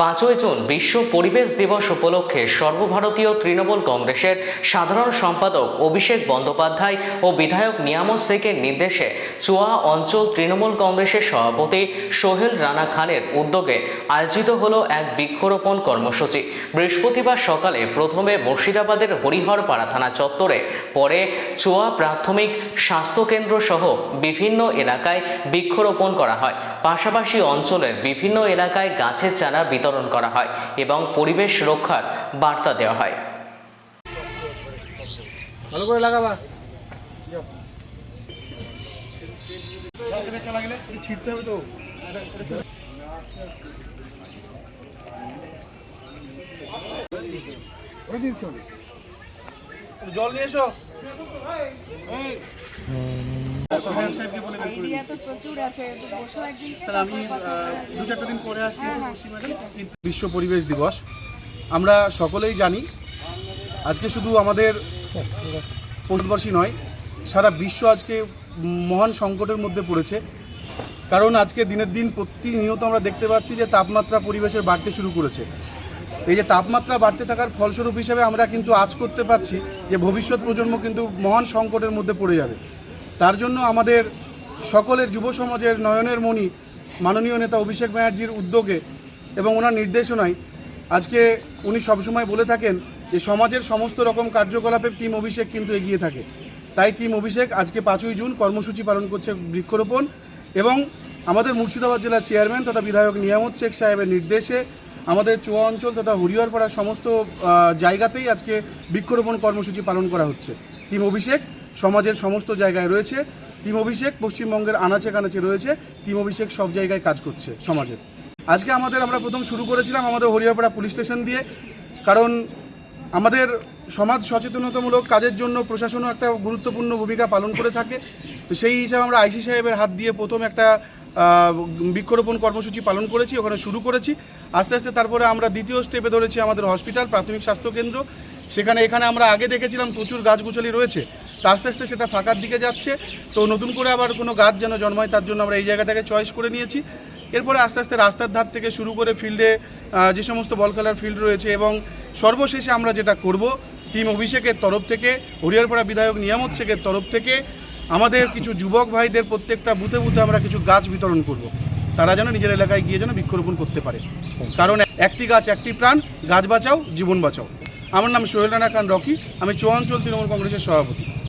পাঁচই জুন বিশ্ব পরিবেশ দিবস উপলক্ষে সর্বভারতীয় তৃণমূল কংগ্রেসের সাধারণ সম্পাদক অভিষেক বন্দ্যোপাধ্যায় ও বিধায়ক নিয়ামত শেখের নির্দেশে চুয়া অঞ্চল তৃণমূল কংগ্রেসের সভাপতি সোহেল রানা খানের উদ্যোগে আয়োজিত হল এক বৃক্ষরোপণ কর্মসূচি। বৃহস্পতিবার সকালে প্রথমে মুর্শিদাবাদের হরিহরপাড়া থানা চত্বরে, পরে চুয়া প্রাথমিক স্বাস্থ্যকেন্দ্র সহ বিভিন্ন এলাকায় বৃক্ষরোপণ করা হয়। পাশাপাশি অঞ্চলের বিভিন্ন এলাকায় গাছের চারা বিতরণ করা হয় এবং পরিবেশ রক্ষার বার্তা দেওয়া হয়। ভালো করে লাগাবা। ছিটতে হবে তো জল নিয়ে এসো। বিশ্ব পরিবেশ দিবস। আমরা সকলেই জানি আজকে শুধু আমাদের পশুবাসী নয় সারা বিশ্ব আজকে মহান সংকটের মধ্যে পড়েছে। কারণ আজকে দিনের দিন প্রতিনিয়ত আমরা দেখতে পাচ্ছি যে তাপমাত্রা পরিবেশের বাড়তে শুরু করেছে। এই যে তাপমাত্রা বাড়তে থাকার ফলস্বরূপ হিসেবে আমরা কিন্তু আজ করতে পারছি যে ভবিষ্যৎ প্রজন্ম কিন্তু মহান সংকটের মধ্যে পড়ে যাবে। তার জন্য আমাদের সকলের যুব সমাজের নয়নের মণি মাননীয় নেতা অভিষেক ব্যানার্জির উদ্যোগে এবং ওনার নির্দেশনায় আজকে উনি সবসময় বলে থাকেন যে সমাজের সমস্ত রকম কার্যকলাপে টিম অভিষেক কিন্তু এগিয়ে থাকে। তাই টিম অভিষেক আজকে পাঁচই জুন কর্মসূচি পালন করছে বৃক্ষরোপণ এবং আমাদের মুর্শিদাবাদ জেলার চেয়ারম্যান তথা বিধায়ক নিয়ামত শেখ সাহেবের নির্দেশে আমাদের চুয়া অঞ্চল তথা হরিহরপাড়ার সমস্ত জায়গাতেই আজকে বৃক্ষরোপণ কর্মসূচি পালন করা হচ্ছে। টিম অভিষেক সমাজের সমস্ত জায়গায় রয়েছে। টিম অভিষেক পশ্চিমবঙ্গের আনাচে কানাচে রয়েছে। টিম অভিষেক সব জায়গায় কাজ করছে সমাজের। আজকে আমাদের আমরা প্রথম শুরু করেছিলাম আমাদের হরিয়াপাড়া পুলিশ স্টেশন দিয়ে। কারণ আমাদের সমাজ সচেতনতামূলক কাজের জন্য প্রশাসনও একটা গুরুত্বপূর্ণ ভূমিকা পালন করে থাকে। তো সেই হিসাবে আমরা আইসি সাহেবের হাত দিয়ে প্রথম একটা বৃক্ষরোপণ কর্মসূচি পালন করেছি, ওখানে শুরু করেছি। আস্তে আস্তে তারপরে আমরা দ্বিতীয় স্টেপে ধরেছি আমাদের হসপিটাল প্রাথমিক স্বাস্থ্যকেন্দ্র সেখানে, এখানে আমরা আগে দেখেছিলাম প্রচুর গাছগুছালি রয়েছে। তো আস্তে আস্তে সেটা ফাঁকার দিকে যাচ্ছে। তো নতুন করে আবার কোনো গাছ যেন জন্মায় তার জন্য আমরা এই জায়গাটাকে চয়েস করে নিয়েছি। এরপরে আস্তে আস্তে রাস্তার ধার থেকে শুরু করে ফিল্ডে যে সমস্ত বল খেলার ফিল্ড রয়েছে এবং সর্বশেষে আমরা যেটা করব টিম অভিষেকের তরফ থেকে হরিয়ারপাড়া বিধায়ক নিয়ামত শেখের তরফ থেকে আমাদের কিছু যুবক ভাইদের প্রত্যেকটা বুথে বুথে আমরা কিছু গাছ বিতরণ করব। তারা যেন নিজের এলাকায় গিয়ে যেন বৃক্ষরোপণ করতে পারে। কারণ একটি গাছ একটি প্রাণ, গাছ বাঁচাও, জীবন বাঁচাও। আমার নাম সোহেল রানা খান রকি, আমি চৌয়াঞ্চল তৃণমূল কংগ্রেসের সভাপতি।